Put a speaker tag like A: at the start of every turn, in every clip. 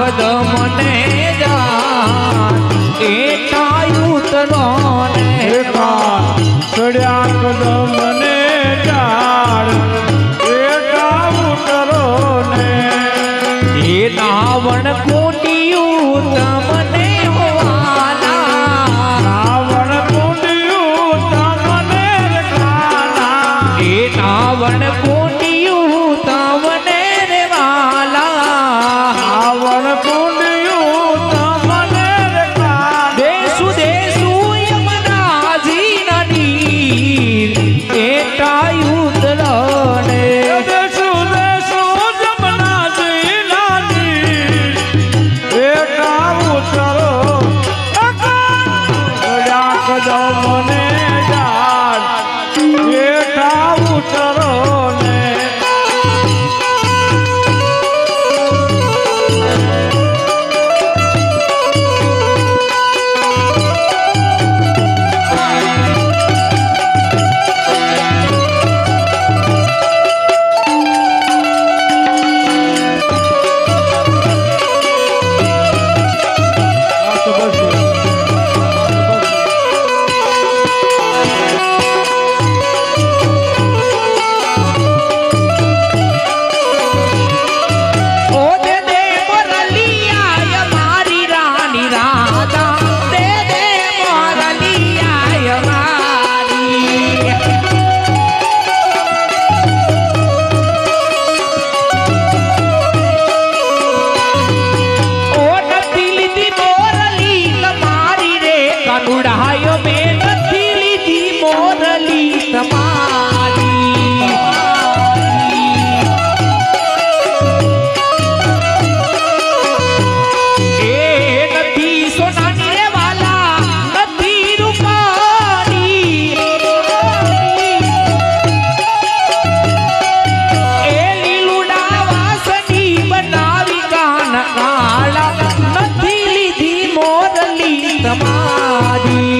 A: શબ્દ મને જાણ એ
B: થાય ઉતરો ચડ્યા
A: મારી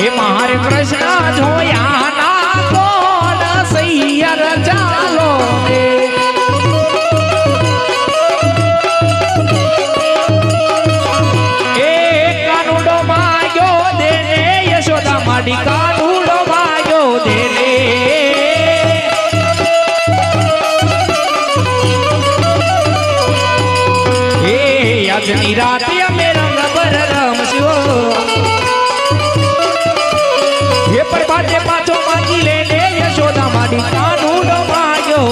C: હે મારે
B: કૃષ્ણ જોયા ના કોણ સૈયર ચાલો એ કાનુડો માગ્યો દેને યશોદા માડી કાનુડો માગ્યો દેને એ આજની રાતે હે પ્રભાતે પાછો માગી લે ને યશોદા માડી કાનુડો માગ્યો